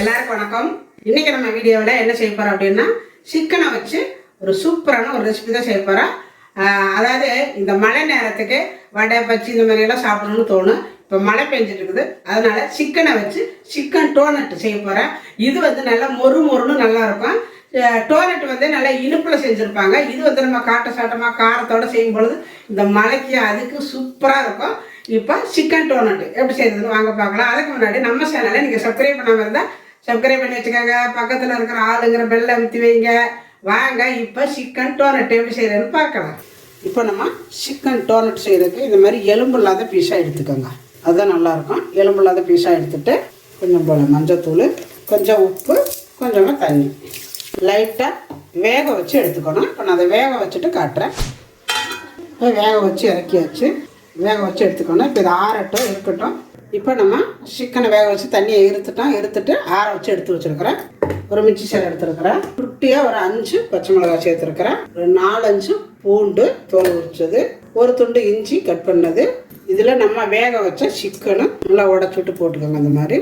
எல்லாருக்கும் வணக்கம். இன்னைக்கு நம்ம வீடியோவில் என்ன செய்ய போகிறோம் அப்படின்னா சிக்கனை வச்சு ஒரு சூப்பரான ஒரு ரெசிபி தான் செய்ய போகிறோம் அதாவது இந்த மழை நேரத்துக்கு வடை பச்சி இந்த மாதிரியெல்லாம் சாப்பிடணும்னு தோணும். இப்போ மழை பெஞ்சிட்டு இருக்குது. அதனால சிக்கனை வச்சு சிக்கன் டோனட் செய்ய போகிறேன் இது வந்து நல்லா மொறு மொறுன்னு நல்லா இருக்கும். டோனட் வந்து நல்லா இனிப்பில் செஞ்சுருப்பாங்க. இது வந்து நம்ம காட்ட சாட்டமாக காரத்தோடு செய்யும் பொழுது இந்த மலைக்கு அதுக்கு சூப்பராக இருக்கும். இப்போ சிக்கன் டோனட் எப்படி செய்யறதுன்னு வாங்க பார்க்கலாம். அதுக்கு முன்னாடி நம்ம சேனலை நீங்கள் சப்ஸ்கிரைப் பண்ணாமல் இருந்தால் சப்ஸ்கிரைப் பண்ணி வச்சுக்கோங்க. பக்கத்தில் இருக்கிற ஆளுங்கிற பெல்ல அமுத்தி வைங்க. வாங்க இப்போ சிக்கன் டோனட் எப்படி செய்யறதுன்னு பார்க்கலாம். இப்போ நம்ம சிக்கன் டோனட் செய்கிறதுக்கு இந்த மாதிரி எலும்பு இல்லாத பீஸாக எடுத்துக்கோங்க. அதுதான் நல்லாயிருக்கும். எலும்பு இல்லாத பீஸாக எடுத்துட்டு கொஞ்சம் போல் மஞ்சத்தூள் கொஞ்சம் உப்பு கொஞ்சமாக தண்ணி. லைட்டாக வேக வச்சு எடுத்துக்கணும். இப்போ நான் அதை வேக வச்சுட்டு காட்டுறேன். இப்போ வேக வச்சு இறக்கியாச்சு. வேக வச்சு எடுத்துக்கணும். இப்போ இது ஆறட்டும் இருக்கட்டும் இப்போ நம்ம சிக்கனை வேக வச்சு தண்ணியை இருத்துட்டோம் இருத்துட்டு ஆற வச்சு எடுத்து வச்சுருக்கிறேன். ஒரு மிச்சி சேலை எடுத்துருக்கிறேன். குட்டியாக ஒரு அஞ்சு பச்சை மிளகாய் சேர்த்துருக்கிறேன். ஒரு நாலஞ்சு பூண்டு தோல் உரிச்சது. ஒரு துண்டு இஞ்சி கட் பண்ணது. இதில் நம்ம வேக வச்ச சிக்கனை நல்லா உடச்சி விட்டு போட்டுக்கோங்க அந்த மாதிரி.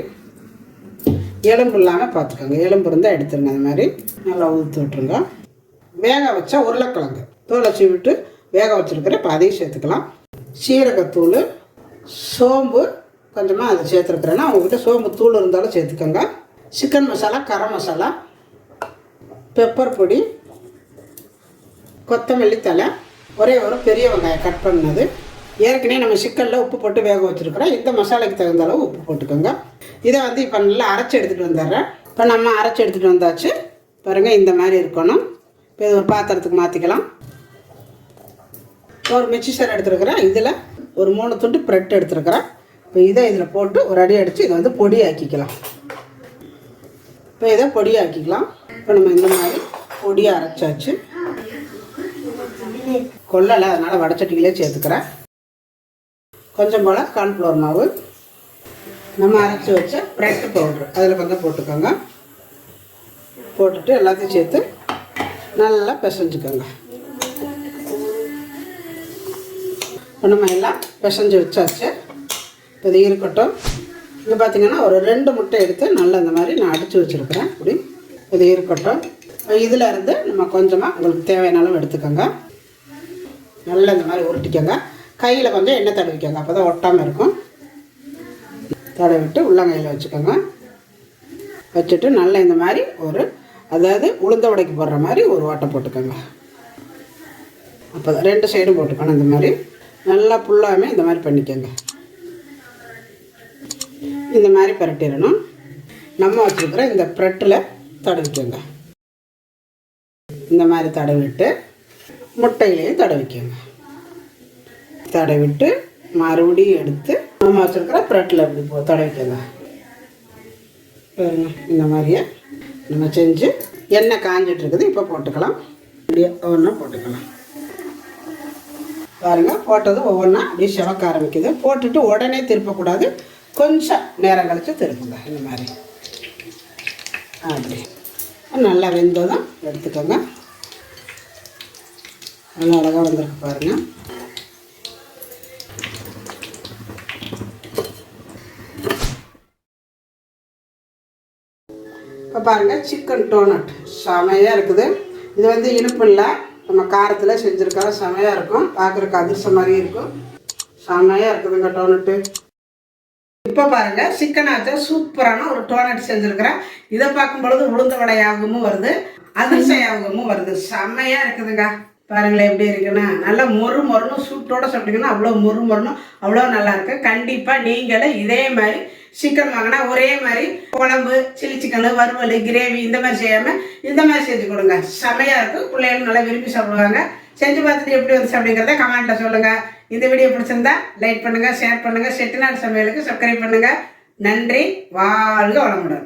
எலும்பு இல்லாமல் பார்த்துக்கோங்க. எலும்பு இருந்தால் எடுத்துருங்க அந்த மாதிரி. நல்லா ஊற்றி விட்ருங்க வேக வச்ச உருளைக்கிழங்கு தோலை விட்டு வேக வச்சுருக்கிற இப்போ அதையும் சேர்த்துக்கலாம். சீரகத்தூள் சோம்பு கொஞ்சமாக அதை சேர்த்துருக்குறேன்னா உங்ககிட்ட சோம்பு தூள் இருந்தாலும் சேர்த்துக்கோங்க. சிக்கன் மசாலா கரம் மசாலா பெப்பர் பொடி கொத்தமல்லி தலை ஒரே ஒரு பெரிய வெங்காயம் கட் பண்ணது. ஏற்கனவே நம்ம சிக்கனில் உப்பு போட்டு வேக வச்சுருக்குறோம். இந்த மசாலாக்கு தகுந்த அளவு உப்பு போட்டுக்கோங்க. இதை வந்து இப்போ நல்லா அரைச்சி எடுத்துகிட்டு வந்துடுறேன். இப்போ நம்ம அரைச்சி எடுத்துகிட்டு வந்தாச்சு. பாருங்கள் இந்த மாதிரி இருக்கணும். இப்போ இது ஒரு பாத்திரத்துக்கு மாற்றிக்கலாம் ஒரு மிக்சி சார் இதில் ஒரு மூணு துண்டு ப்ரெட் எடுத்துருக்குறேன். இப்போ இதை இதில் போட்டு ஒரு அடி அடித்து இதை வந்து பொடி ஆக்கிக்கலாம் இப்போ இதை பொடி ஆக்கிக்கலாம் இப்போ நம்ம இந்த மாதிரி பொடியாக அரைச்சாச்சு. கொல்லலை அதனால் வடச்சட்டிகளே சேர்த்துக்கிறேன். கொஞ்சம் போல் கார்ன்ஃப்ளவர் மாவு. நம்ம அரைச்சி வச்ச ப்ரெட் பவுட்ரு அதில் கொஞ்சம் போட்டுக்கோங்க. போட்டுட்டு எல்லாத்தையும் சேர்த்து நல்லா பிசைஞ்சுக்கோங்க. இப்போ நம்ம எல்லாம் பிசைஞ்சு வச்சாச்சு. இப்போ இது இருக்கட்டும். இங்கே பார்த்தீங்கன்னா ஒரு ரெண்டு முட்டை எடுத்து நல்லா இந்த மாதிரி நான் அடித்து வச்சுருக்கிறேன். இப்படி இது இருக்கட்டும். இதில் இருந்து நம்ம கொஞ்சமாக உங்களுக்கு தேவையான அளவு எடுத்துக்கோங்க. நல்லா இந்த மாதிரி உருட்டிக்கோங்க. கையில் கொஞ்சம் எண்ணெய் தடவிக்கோங்க. அப்போ தான் ஒட்டாமல் இருக்கும். தடவிட்டு உள்ளங்கையில் வச்சுக்கோங்க. வச்சுட்டு நல்லா இந்த மாதிரி ஒரு அதாவது உளுந்த உடைக்கு போடுற மாதிரி ஒரு ஓட்டை போட்டுக்கோங்க. அப்போ ரெண்டு சைடும் போட்டுக்கணும் இந்த மாதிரி. நல்லா ஃபுல்லாமே இந்த மாதிரி பண்ணிக்கோங்க. இந்த மாதிரி பரட்டிடணும். நம்ம வச்சுருக்கிற இந்த ப்ரெட்டில் தடவிக்கோங்க. இந்த மாதிரி தடவிட்டு முட்டையிலையும் தடவிக்கோங்க. தடவிட்டு மறுபடியும் எடுத்து நம்ம வச்சுருக்கிற ப்ரெட்டில் இப்படி போ தடவிக்கோங்க. பாருங்க இந்த மாதிரியே நம்ம செஞ்சு எண்ணெய் காஞ்சிட்டு இருக்குது இப்போ போட்டுக்கலாம். அப்படியே ஒவ்வொன்றா போட்டுக்கலாம். பாருங்கள் போட்டது ஒவ்வொன்றா அப்படியே சிவக்க ஆரம்பிக்குது. போட்டுட்டு உடனே திருப்பக்கூடாது. கொஞ்சம் நேரம் கழித்து திருப்புங்க இந்த மாதிரி. அப்படி. நல்லா வெந்ததும் எடுத்துக்கோங்க. நல்லா அழகாக வந்திருக்கு பாருங்கள் இப்போ பாருங்கள் சிக்கன் டோனட் செமையாக இருக்குது. இது வந்து இனிப்பு இல்லை. நம்ம காரத்தில் செஞ்சுருக்கா செமையாக இருக்கும். பார்க்குறக்கு அதிர்ஷ்டம் மாதிரியும் இருக்கும். செமையாக இருக்குதுங்க டோனட்டு இப்போ பாருங்க சிக்கன் சூப்பரான ஒரு டோனட் செஞ்சுருக்கிறேன். இதை பார்க்கும் பொழுது உளுந்த வடையாகவும் வருது அதிர்சையாகவும் வருது. செம்மையாக இருக்குதுங்க. பாருங்களேன் எப்படி இருக்குன்னா. நல்லா மொறு மொறுனும் சூட்டோட சாப்பிட்டீங்கன்னா அவ்வளோ மொறு மொறுன்னு அவ்வளோ நல்லாயிருக்கு கண்டிப்பாக நீங்களும் இதே மாதிரி சிக்கன் வாங்கினா ஒரே மாதிரி குழம்பு சில்லி சிக்கனு வறுவல் கிரேவி இந்த மாதிரி செய்யாமல் இந்த மாதிரி செஞ்சு கொடுங்க. செமையாக இருக்கும் பிள்ளைகளும் நல்லா விரும்பி சாப்பிடுவாங்க. செஞ்சு பார்த்துட்டு எப்படி வந்து அப்படிங்கிறத கமெண்ட்டில் சொல்லுங்கள் இந்த வீடியோ பிடிச்சிருந்தா லைக் பண்ணுங்கள் ஷேர் பண்ணுங்கள் செட்டிநாடு சமையலுக்கு சப்ஸ்கிரைப் பண்ணுங்கள் நன்றி வாழ்க வளமுடன்.